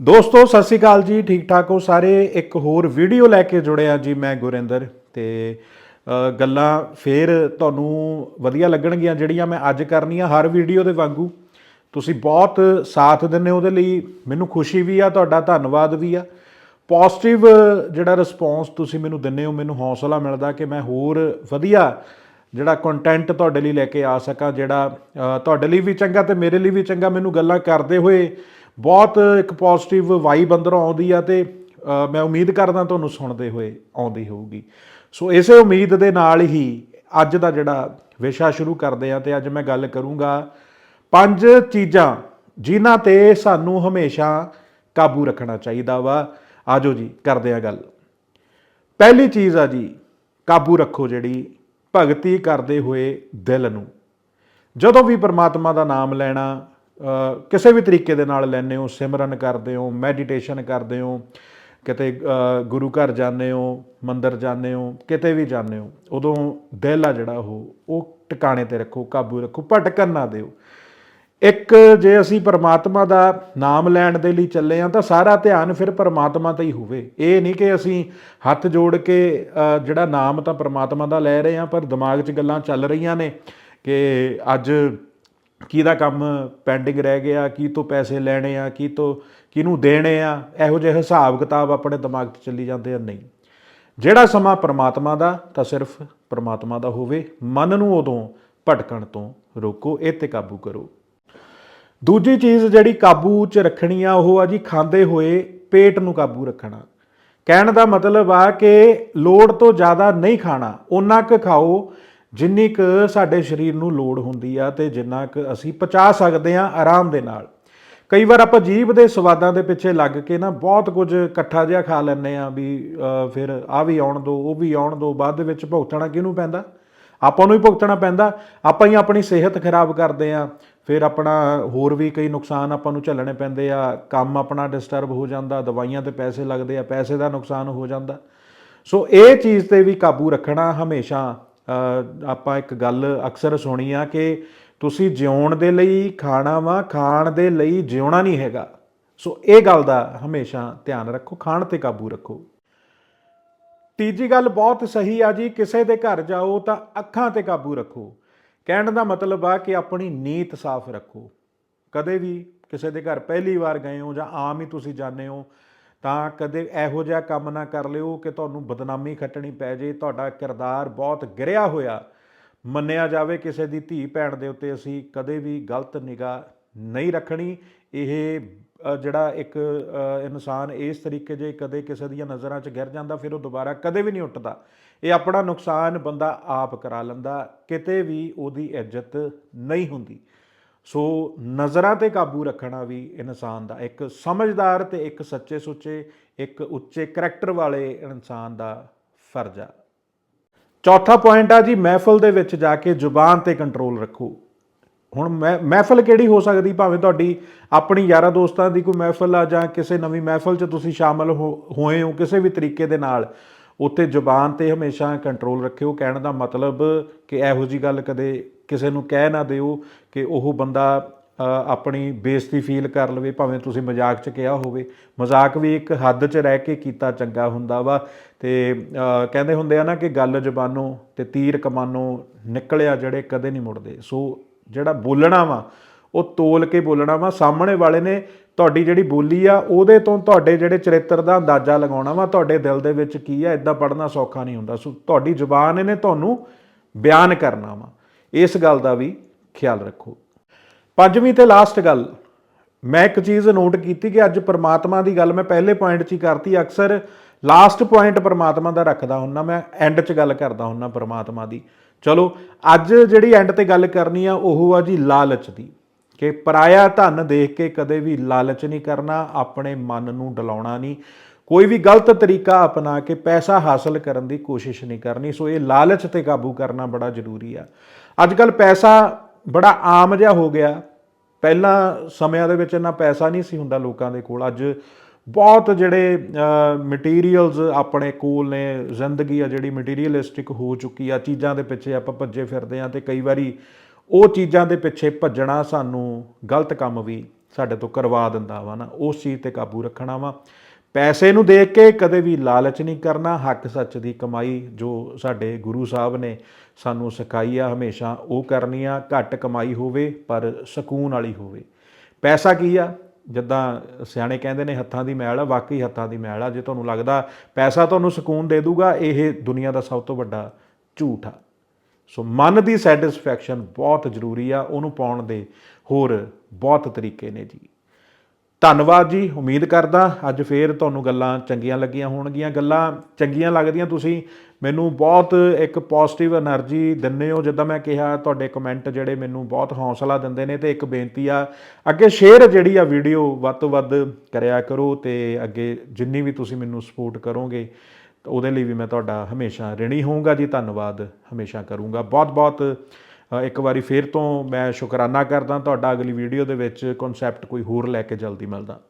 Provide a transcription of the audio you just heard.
ਦੋਸਤੋ, ਸਤਿ ਸ਼੍ਰੀ ਅਕਾਲ ਜੀ। ਠੀਕ ਠਾਕ ਹੋ ਸਾਰੇ? ਇੱਕ ਹੋਰ ਵੀਡੀਓ ਲੈ ਕੇ ਜੁੜੇ ਆ ਜੀ ਮੈਂ, ਗੁਰਿੰਦਰ। ਤੇ ਗੱਲਾਂ ਫੇਰ ਤੁਹਾਨੂੰ ਵਧੀਆ ਲੱਗਣਗੀਆਂ, ਜਿਹੜੀਆਂ ਮੈਂ ਅੱਜ ਕਰਨੀਆਂ ਹਰ ਵੀਡੀਓ ਦੇ ਵਾਂਗੂ। ਤੁਸੀਂ ਬਹੁਤ ਸਾਥ ਦਿੰਦੇ ਉਹਦੇ ਲਈ। ਮੈਨੂੰ ਖੁਸ਼ੀ ਵੀ ਆ, ਤੁਹਾਡਾ ਧੰਨਵਾਦ ਵੀ ਆ। ਪੋਜ਼ਿਟਿਵ ਜਿਹੜਾ ਰਿਸਪੌਂਸ ਤੁਸੀਂ ਮੈਨੂੰ ਦਿੰਦੇ ਹੋ, ਮੈਨੂੰ ਹੌਸਲਾ ਮਿਲਦਾ ਕਿ ਮੈਂ ਹੋਰ ਵਧੀਆ ਜਿਹੜਾ ਕੰਟੈਂਟ ਤੁਹਾਡੇ ਲਈ ਲੈ ਕੇ ਆ ਸਕਾਂ, ਜਿਹੜਾ ਤੁਹਾਡੇ ਲਈ ਵੀ ਚੰਗਾ ਤੇ ਮੇਰੇ ਲਈ ਵੀ ਚੰਗਾ ਮੈਨੂੰ ਗੱਲਾਂ ਕਰਦੇ ਹੋਏ ਬਹੁਤ ਇੱਕ ਪੋਜ਼ਿਟਿਵ ਵਾਈਬ ਅੰਦਰੋਂ ਆਉਂਦੀ ਆ ਤੇ ਮੈਂ ਉਮੀਦ ਕਰਦਾ ਤੁਹਾਨੂੰ ਸੁਣਦੇ ਹੋਏ ਆਉਂਦੀ ਹੋਊਗੀ। ਸੋ ਇਸੇ ਉਮੀਦ ਦੇ ਨਾਲ ਹੀ ਅੱਜ ਦਾ ਜਿਹੜਾ ਵਿਸ਼ਾ ਸ਼ੁਰੂ ਕਰਦੇ ਆ ਤੇ ਅੱਜ ਮੈਂ ਗੱਲ ਕਰੂੰਗਾ ਪੰਜ ਚੀਜ਼ਾਂ ਜਿਨ੍ਹਾਂ ਤੇ ਸਾਨੂੰ ਹਮੇਸ਼ਾ ਕਾਬੂ ਰੱਖਣਾ ਚਾਹੀਦਾ ਵਾ। ਆਜੋ ਜੀ, ਕਰਦੇ ਆ ਗੱਲ। ਪਹਿਲੀ ਚੀਜ਼ ਆ ਜੀ, ਕਾਬੂ ਰੱਖੋ ਜਿਹੜੀ ਭਗਤੀ ਕਰਦੇ ਹੋਏ ਦਿਲ ਨੂੰ। ਜਦੋਂ ਵੀ ਪਰਮਾਤਮਾ ਦਾ ਨਾਮ ਲੈਣਾ ਕਿਸੇ ਵੀ ਤਰੀਕੇ ਦੇ ਨਾਲ ਲੈਂਦੇ ਹੋ, ਸਿਮਰਨ ਕਰਦੇ ਹੋ ਮੈਡੀਟੇਸ਼ਨ ਕਰਦੇ ਹੋ, ਕਿਤੇ ਗੁਰੂ ਘਰ ਜਾਂਦੇ ਹੋ, ਮੰਦਿਰ ਜਾਂਦੇ ਹੋ, ਕਿਤੇ ਵੀ ਜਾਂਦੇ ਹੋ, ਉਦੋਂ ਦਿਲ ਆ ਜਿਹੜਾ ਉਹ ਉਹ ਟਿਕਾਣੇ ਤੇ ਰੱਖੋ, ਕਾਬੂ ਰੱਖੋ, ਭਟਕਣ ਨਾ ਦਿਓ। ਇੱਕ ਜੇ ਅਸੀਂ ਪਰਮਾਤਮਾ ਦਾ ਨਾਮ ਲੈਣ ਦੇ ਲਈ ਚੱਲੇ ਆ ਤਾਂ ਸਾਰਾ ਧਿਆਨ ਫਿਰ ਪਰਮਾਤਮਾ ਤੇ ਹੀ ਹੋਵੇ। ਇਹ ਨਹੀਂ ਕਿ ਅਸੀਂ ਹੱਥ ਜੋੜ ਕੇ ਜਿਹੜਾ ਨਾਮ ਤਾਂ ਪਰਮਾਤਮਾ ਦਾ ਲੈ ਰਹੇ ਆ ਪਰ ਦਿਮਾਗ 'ਚ ਗੱਲਾਂ ਚੱਲ ਰਹੀਆਂ ਨੇ ਕਿ ਅੱਜ ਕਿਹਦਾ ਕੰਮ ਪੈਂਡਿੰਗ ਰਹਿ ਗਿਆ, ਕੀ ਤੋਂ ਪੈਸੇ ਲੈਣੇ ਆ, ਕੀ ਤੋਂ ਕਿਹਨੂੰ ਦੇਣੇ ਆ, ਇਹੋ ਜਿਹੇ ਹਿਸਾਬ ਕਿਤਾਬ ਆਪਣੇ ਦਿਮਾਗ 'ਚ ਚੱਲੀ ਜਾਂਦੇ ਆ, ਨਹੀਂ। ਜਿਹੜਾ ਸਮਾਂ ਪਰਮਾਤਮਾ ਦਾ, ਤਾਂ ਸਿਰਫ ਪਰਮਾਤਮਾ ਦਾ ਹੋਵੇ, ਮਨ ਨੂੰ ਉਦੋਂ ਭਟਕਣ ਤੋਂ ਰੋਕੋ, ਇਹ ਤੇ ਕਾਬੂ ਕਰੋ। ਦੂਜੀ ਚੀਜ਼ ਜਿਹੜੀ ਕਾਬੂ 'ਚ ਰੱਖਣੀ ਆ, ਉਹ ਆ ਜੀ ਖਾਂਦੇ ਹੋਏ ਪੇਟ ਨੂੰ ਕਾਬੂ ਰੱਖਣਾ। ਕਹਿਣ ਦਾ ਮਤਲਬ ਆ ਕਿ ਲੋੜ ਤੋਂ ਜ਼ਿਆਦਾ ਨਹੀਂ ਖਾਣਾ ਉਨਾ ਕੁ ਖਾਓ ਜਿੰਨੀ ਕੁ ਸਾਡੇ ਸਰੀਰ ਨੂੰ ਲੋੜ ਹੁੰਦੀ ਆ ਤੇ ਜਿੰਨਾ ਕੁ ਅਸੀਂ ਪਚਾ ਸਕਦੇ ਆ ਆਰਾਮ ਦੇ ਨਾਲ। ਕਈ ਵਾਰ ਆਪਾਂ ਜੀਭ ਦੇ ਸਵਾਦਾਂ ਦੇ ਪਿੱਛੇ ਲੱਗ ਕੇ ਨਾ ਬਹੁਤ ਕੁਝ ਇਕੱਠਾ ਜਿਹਾ ਖਾ ਲੈਂਦੇ ਆ ਵੀ ਫਿਰ ਆ ਵੀ ਆਉਣ ਦੋ, ਉਹ ਵੀ ਆਉਣ ਦੋ, ਬਾਅਦ ਦੇ ਵਿੱਚ ਭੁਗਤਣਾ ਕਿਹਨੂੰ ਪੈਂਦਾ? ਆਪਾਂ ਨੂੰ ਹੀ ਭੁਗਤਣਾ ਪੈਂਦਾ। ਆਪਾਂ ਹੀ ਆਪਣੀ ਸਿਹਤ ਖਰਾਬ ਕਰਦੇ ਆ, ਫਿਰ ਆਪਣਾ ਹੋਰ ਵੀ ਕਈ ਨੁਕਸਾਨ ਆਪਾਂ ਨੂੰ ਝੱਲਣੇ ਪੈਂਦੇ ਆ, ਕੰਮ ਆਪਣਾ ਡਿਸਟਰਬ ਹੋ ਜਾਂਦਾ, ਦਵਾਈਆਂ ਤੇ ਪੈਸੇ ਲੱਗਦੇ ਆ, ਪੈਸੇ ਦਾ ਨੁਕਸਾਨ ਹੋ ਜਾਂਦਾ। ਸੋ ਇਹ ਚੀਜ਼ ਤੇ ਵੀ ਕਾਬੂ ਰੱਖਣਾ ਹਮੇਸ਼ਾ ਆਪਾਂ ਇੱਕ ਗੱਲ ਅਕਸਰ ਸੁਣੀ ਆ ਕਿ ਤੁਸੀਂ ਜਿਉਣ ਦੇ ਲਈ ਖਾਣਾ ਵਾ, ਖਾਣ ਦੇ ਲਈ ਜਿਉਣਾ ਨਹੀਂ ਹੈਗਾ। ਸੋ ਇਹ ਗੱਲ ਦਾ ਹਮੇਸ਼ਾ ਧਿਆਨ ਰੱਖੋ, ਖਾਣ ਤੇ ਕਾਬੂ ਰੱਖੋ। ਤੀਜੀ ਗੱਲ ਬਹੁਤ ਸਹੀ ਆ ਜੀ, ਕਿਸੇ ਦੇ ਘਰ ਜਾਓ ਤਾਂ ਅੱਖਾਂ ਤੇ ਕਾਬੂ ਰੱਖੋ। ਕਹਿਣ ਦਾ ਮਤਲਬ ਆ ਕਿ ਆਪਣੀ ਨੀਤ ਸਾਫ਼ ਰੱਖੋ। ਕਦੇ ਵੀ ਕਿਸੇ ਦੇ ਘਰ ਪਹਿਲੀ ਵਾਰ ਗਏ ਹੋ ਜਾਂ ਆਮ ਹੀ ਤੁਸੀਂ ਜਾਂਦੇ ਹੋ ਤਾਂ ਕਦੇ ਇਹੋ ਜਿਹਾ ਕੰਮ ਨਾ ਕਰ ਲਿਓ ਕਿ ਤੁਹਾਨੂੰ ਬਦਨਾਮੀ ਖੱਟਣੀ ਪੈ ਜੇ। ਤੁਹਾਡਾ ਕਿਰਦਾਰ ਬਹੁਤ ਗਿਰਿਆ ਹੋਇਆ। ਮੰਨਿਆ ਜਾਵੇ ਕਿਸੇ ਦੀ ਧੀ ਭੈਣ ਦੇ ਉੱਤੇ ਅਸੀਂ ਕਦੇ ਵੀ ਗਲਤ ਨਿਗਾਹ ਨਹੀਂ ਰੱਖਣੀ। ਇਹ ਜਿਹੜਾ ਇੱਕ ਇਨਸਾਨ ਇਸ ਤਰੀਕੇ ਜੇ ਕਦੇ ਕਿਸੇ ਦੀਆਂ ਨਜ਼ਰਾਂ 'ਚ ਗਿਰ ਜਾਂਦਾ, ਫਿਰ ਉਹ ਦੁਬਾਰਾ ਕਦੇ ਵੀ ਨਹੀਂ ਉੱਠਦਾ। ਇਹ ਆਪਣਾ ਨੁਕਸਾਨ ਬੰਦਾ ਆਪ ਕਰਾ ਲੈਂਦਾ। ਕਿਤੇ ਵੀ ਉਹਦੀ ਇੱਜ਼ਤ ਨਹੀਂ ਹੁੰਦੀ। ਸੋ ਨਜ਼ਰਾਂ ਤੇ ਕਾਬੂ ਰੱਖਣਾ ਵੀ ਇਨਸਾਨ ਦਾ, ਇੱਕ ਸਮਝਦਾਰ ਤੇ ਇੱਕ ਸੱਚੇ ਸੁੱਚੇ ਇੱਕ ਉੱਚੇ ਕਰੈਕਟਰ ਵਾਲੇ ਇਨਸਾਨ ਦਾ ਫਰਜ਼ ਆ। ਚੌਥਾ ਪੁਆਇੰਟ ਆ ਜੀ, ਮਹਿਫਲ ਦੇ ਵਿੱਚ ਜਾ ਕੇ ਜ਼ੁਬਾਨ ਤੇ ਕੰਟਰੋਲ ਰੱਖੋ। ਹੁਣ ਮਹਿ- ਮਹਿਫਲ ਕਿਹੜੀ ਹੋ ਸਕਦੀ? ਭਾਵੇਂ ਤੁਹਾਡੀ ਆਪਣੀ ਯਾਰਾਂ ਦੋਸਤਾਂ ਦੀ ਕੋਈ ਮਹਿਫਲ ਆ ਜਾਂ ਕਿਸੇ ਨਵੀਂ ਮਹਿਫਲ 'ਚ ਤੁਸੀਂ ਸ਼ਾਮਲ ਹੋ- ਹੋਏ ਹੋ ਕਿਸੇ ਵੀ ਤਰੀਕੇ ਦੇ ਨਾਲ ਉੱਤੇ ਜ਼ੁਬਾਨ ਤੇ ਹਮੇਸ਼ਾ ਕੰਟਰੋਲ ਰੱਖਿਓ। ਕਹਿਣ ਦਾ ਮਤਲਬ ਕਿ ਇਹੋ ਜੀ ਗੱਲ ਕਦੇ ਕਿਸੇ ਨੂੰ ਕਹਿ ਨਾ ਦਿਓ ਕਿ ਉਹ ਬੰਦਾ ਆਪਣੀ ਬੇਇੱਜ਼ਤੀ ਫੀਲ ਕਰ ਲਵੇ, ਭਾਵੇਂ ਤੁਸੀਂ ਮਜ਼ਾਕ 'ਚ ਕਿਹਾ ਹੋਵੇ। ਮਜ਼ਾਕ ਵੀ ਇੱਕ ਹੱਦ 'ਚ ਰਹਿ ਕੇ ਕੀਤਾ ਚੰਗਾ ਹੁੰਦਾ ਵਾ। ਤੇ ਕਹਿੰਦੇ ਹੁੰਦੇ ਆ ਨਾ ਕਿ ਗੱਲ ਜ਼ਬਾਨੋਂ ਤੇ ਤੀਰ ਕਮਾਨੋਂ ਨਿਕਲਿਆ ਜਿਹੜੇ ਕਦੇ ਨਹੀਂ ਮੁੜਦੇ। ਸੋ, ਜਿਹੜਾ ਬੋਲਣਾ ਵਾ, ਉਹ ਤੋਲ ਕੇ ਬੋਲਣਾ ਵਾ। ਸਾਹਮਣੇ ਵਾਲੇ ਨੇ ਤੁਹਾਡੀ ਜਿਹੜੀ ਬੋਲੀ ਆ, ਉਹਦੇ ਤੋਂ ਤੁਹਾਡੇ ਜਿਹੜੇ ਚਰਿੱਤਰ ਦਾ ਅੰਦਾਜ਼ਾ ਲਗਾਉਣਾ ਵਾ, ਤੁਹਾਡੇ ਦਿਲ ਦੇ ਵਿੱਚ ਕੀ ਆ ਇਦਾਂ ਪੜਨਾ ਸੌਖਾ ਨਹੀਂ ਹੁੰਦਾ। ਸੋ, ਤੁਹਾਡੀ ਜ਼ੁਬਾਨ ਇਹਨੇ ਤੁਹਾਨੂੰ ਬਿਆਨ ਕਰਨਾ ਵਾ। ਇਸ ਗੱਲ ਦਾ ਵੀ ਖਿਆਲ ਰੱਖੋ। ਪੰਜਵੀਂ ਤੇ ਲਾਸਟ ਗੱਲ, ਮੈਂ ਇੱਕ ਚੀਜ਼ ਨੋਟ ਕੀਤੀ ਕਿ ਅੱਜ ਪਰਮਾਤਮਾ ਦੀ ਗੱਲ ਮੈਂ ਪਹਿਲੇ ਪੁਆਇੰਟ 'ਚ ਹੀ ਕਰਤੀ, ਅਕਸਰ ਲਾਸਟ ਪੁਆਇੰਟ ਪਰਮਾਤਮਾ ਦਾ ਰੱਖਦਾ ਹੁੰਨਾ ਮੈਂ ਐਂਡ 'ਚ ਗੱਲ ਕਰਦਾ ਹੁੰਨਾ ਪਰਮਾਤਮਾ ਦੀ। ਚਲੋ, ਅੱਜ ਜਿਹੜੀ ਐਂਡ ਤੇ ਗੱਲ ਕਰਨੀ ਆ, ਉਹ ਆ ਜੀ ਲਾਲਚ ਦੀ, ਕਿ ਪਰਾਇਆ ਧਨ ਦੇਖ ਕੇ ਕਦੇ ਵੀ ਲਾਲਚ ਨਹੀਂ ਕਰਨਾ, ਆਪਣੇ ਮਨ ਨੂੰ ਡਲਾਉਣਾ ਨਹੀਂ। ਕੋਈ ਵੀ ਗਲਤ ਤਰੀਕਾ ਅਪਣਾ ਕੇ ਪੈਸਾ ਹਾਸਲ ਕਰਨ ਦੀ ਕੋਸ਼ਿਸ਼ ਨਹੀਂ ਕਰਨੀ, ਸੋ ਇਹ ਲਾਲਚ ਤੇ ਕਾਬੂ ਕਰਨਾ ਬੜਾ ਜ਼ਰੂਰੀ ਆ। ਅੱਜ ਕੱਲ ਪੈਸਾ ਬੜਾ ਆਮ ਜਿਹਾ ਹੋ ਗਿਆ। ਪਹਿਲਾਂ ਸਮਿਆਂ ਦੇ ਵਿੱਚ ਇੰਨਾ ਪੈਸਾ ਨਹੀਂ ਸੀ ਹੁੰਦਾ ਲੋਕਾਂ ਦੇ ਕੋਲ। ਅੱਜ ਬਹੁਤ ਜਿਹੜੇ ਮਟੀਰੀਅਲਸ ਆਪਣੇ ਕੋਲ ਨੇ। ਜ਼ਿੰਦਗੀ ਆ ਜਿਹੜੀ ਮਟੀਰੀਅਲਿਸਟਿਕ ਹੋ ਚੁੱਕੀ ਆ। ਚੀਜ਼ਾਂ ਦੇ ਪਿੱਛੇ ਆਪਾਂ ਭੱਜੇ ਫਿਰਦੇ ਆ ਤੇ ਕਈ ਵਾਰੀ ਉਹ ਚੀਜ਼ਾਂ ਦੇ ਪਿੱਛੇ ਭੱਜਣਾ ਸਾਨੂੰ ਗਲਤ ਕੰਮ ਵੀ ਸਾਡੇ ਤੋਂ ਕਰਵਾ ਦਿੰਦਾ ਵਾ ਨਾ। ਉਸ ਚੀਜ਼ ਤੇ ਕਾਬੂ ਰੱਖਣਾ ਵਾ। ਪੈਸੇ ਨੂੰ ਦੇਖ ਕੇ ਕਦੇ ਵੀ ਲਾਲਚ ਨਹੀਂ ਕਰਨਾ, ਹੱਕ ਸੱਚ ਦੀ ਕਮਾਈ ਜੋ ਸਾਡੇ ਗੁਰੂ ਸਾਹਿਬ ਨੇ ਸਾਨੂੰ ਸਿਖਾਈ ਆ, ਹਮੇਸ਼ਾ ਉਹ ਕਰਨੀ ਆ, ਘੱਟ ਕਮਾਈ ਹੋਵੇ ਪਰ ਸਕੂਨ ਵਾਲੀ ਹੋਵੇ। ਪੈਸਾ ਕੀ ਆ? ਜਿੱਦਾਂ ਸਿਆਣੇ ਕਹਿੰਦੇ ਨੇ ਹੱਥਾਂ ਦੀ ਮੈਲ ਆ, ਵਾਕਈ ਹੱਥਾਂ ਦੀ ਮੈਲ ਆ। ਜੇ ਤੁਹਾਨੂੰ ਲੱਗਦਾ ਪੈਸਾ ਤੁਹਾਨੂੰ ਸਕੂਨ ਦੇ ਦੂਗਾ, ਇਹ ਦੁਨੀਆ ਦਾ ਸਭ ਤੋਂ ਵੱਡਾ ਝੂਠ ਆ। ਸੋ ਮਨ ਦੀ ਸੈਟੀਸਫੈਕਸ਼ਨ ਬਹੁਤ ਜ਼ਰੂਰੀ ਆ, ਉਹਨੂੰ ਪਾਉਣ ਦੇ ਹੋਰ ਬਹੁਤ ਤਰੀਕੇ ਨੇ ਜੀ। ਧੰਨਵਾਦ ਜੀ, ਉਮੀਦ ਕਰਦਾ ਅੱਜ ਫੇਰ ਤੁਹਾਨੂੰ ਗੱਲਾਂ ਚੰਗੀਆਂ ਲੱਗੀਆਂ ਹੋਣਗੀਆਂ। ਗੱਲਾਂ ਚੰਗੀਆਂ ਲੱਗਦੀਆਂ ਤੁਸੀਂ ਮੈਨੂੰ ਬਹੁਤ ਇੱਕ ਪੋਜ਼ਿਟਿਵ એનર્ਜੀ ਦਿੰਦੇ ਹੋ। ਜਿੱਦਾਂ ਮੈਂ ਕਿਹਾ, ਤੁਹਾਡੇ ਕਮੈਂਟ ਜਿਹੜੇ ਮੈਨੂੰ ਬਹੁਤ ਹੌਸਲਾ ਦਿੰਦੇ ਨੇ ਤੇ ਇੱਕ ਬੇਨਤੀ ਆ, ਅੱਗੇ ਸ਼ੇਅਰ ਜਿਹੜੀ ਆ ਵੀਡੀਓ ਵੱਧ ਤੋਂ ਵੱਧ ਕਰਿਆ ਕਰੋ ਤੇ ਅੱਗੇ ਜਿੰਨੀ ਵੀ ਤੁਸੀਂ ਮੈਨੂੰ ਸਪੋਰਟ ਕਰੋਗੇ, ਉਹਦੇ ਲਈ ਵੀ ਮੈਂ ਤੁਹਾਡਾ ਹਮੇਸ਼ਾ ਰਿਣੀ ਹੋਊਂਗਾ ਜੀ। ਧੰਨਵਾਦ, ਹਮੇਸ਼ਾ ਕਰੂੰਗਾ। ਬਹੁਤ ਬਹੁਤ ਇੱਕ ਵਾਰੀ ਫੇਰ ਤੋਂ ਮੈਂ ਸ਼ੁਕਰਾਨਾ ਕਰਦਾ ਤੁਹਾਡਾ ਅਗਲੀ ਵੀਡੀਓ ਦੇ ਵਿੱਚ ਕਨਸੈਪਟ ਕੋਈ ਹੋਰ ਲੈ ਕੇ ਜਲਦੀ ਮਿਲਦਾ।